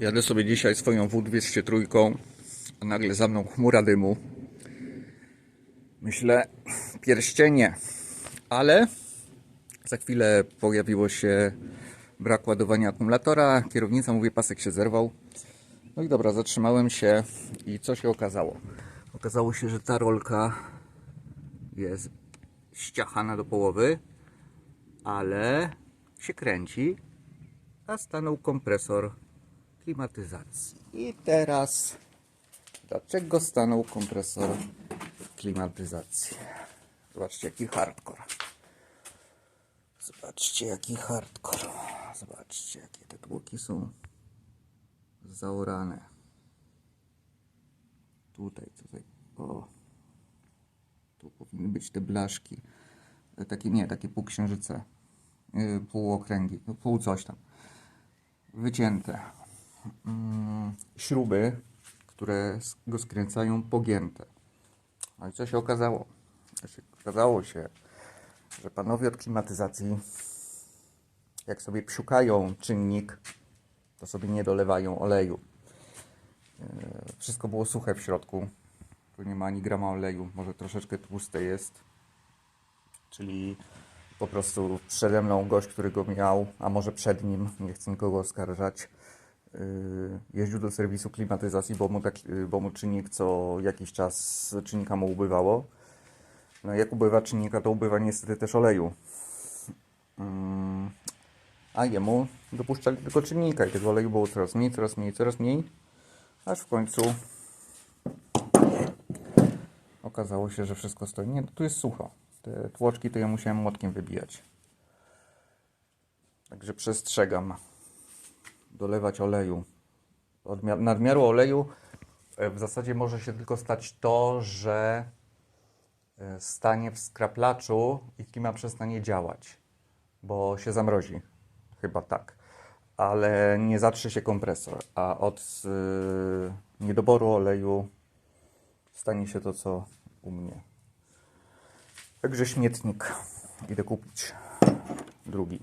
Jadę sobie dzisiaj swoją W203, a nagle za mną chmura dymu. Myślę, pierścienie, ale za chwilę pojawiło się brak ładowania akumulatora. Kierownica mówi, pasek się zerwał. No i dobra, zatrzymałem się i co się okazało? Okazało się, że ta rolka jest ściachana do połowy, ale się kręci, a stanął kompresor klimatyzacji. I teraz dlaczego stanął kompresor klimatyzacji? Zobaczcie jaki hardcore. Zobaczcie jaki hardcore. Zobaczcie jakie te tłoki są zaorane. Tutaj, tutaj. O. Tu powinny być te blaszki. Takie nie, takie półksiężyce. Yy, półokręgi. No, pół coś tam. Wycięte. Mm, śruby, które go skręcają, pogięte. No i co się okazało? Okazało się, że panowie od klimatyzacji, jak sobie psiukają czynnik, to sobie nie dolewają oleju. E, Wszystko było suche w środku. Tu nie ma ani grama oleju, może troszeczkę tłuste jest. Czyli po prostu przede mną gość, który go miał, a może przed nim, nie chcę nikogo oskarżać, jeździł do serwisu klimatyzacji, bo mu, tak, bo mu czynnik co jakiś czas czynnika mu ubywało. No jak ubywa czynnika, to ubywa niestety też oleju. Mm, A jemu dopuszczali tylko czynnika i tego oleju było coraz mniej, coraz mniej, coraz mniej, aż w końcu okazało się, że wszystko stoi. Nie, tu jest sucho. Te tłoczki to ja musiałem młotkiem wybijać. Także przestrzegam. Dolewać oleju. Od mia- nadmiaru oleju e, w zasadzie może się tylko stać to, że e, stanie w skraplaczu i klima przestanie działać, bo się zamrozi. Chyba tak. Ale nie zatrze się kompresor, a od y, niedoboru oleju stanie się to, co u mnie. Także śmietnik. Idę kupić drugi.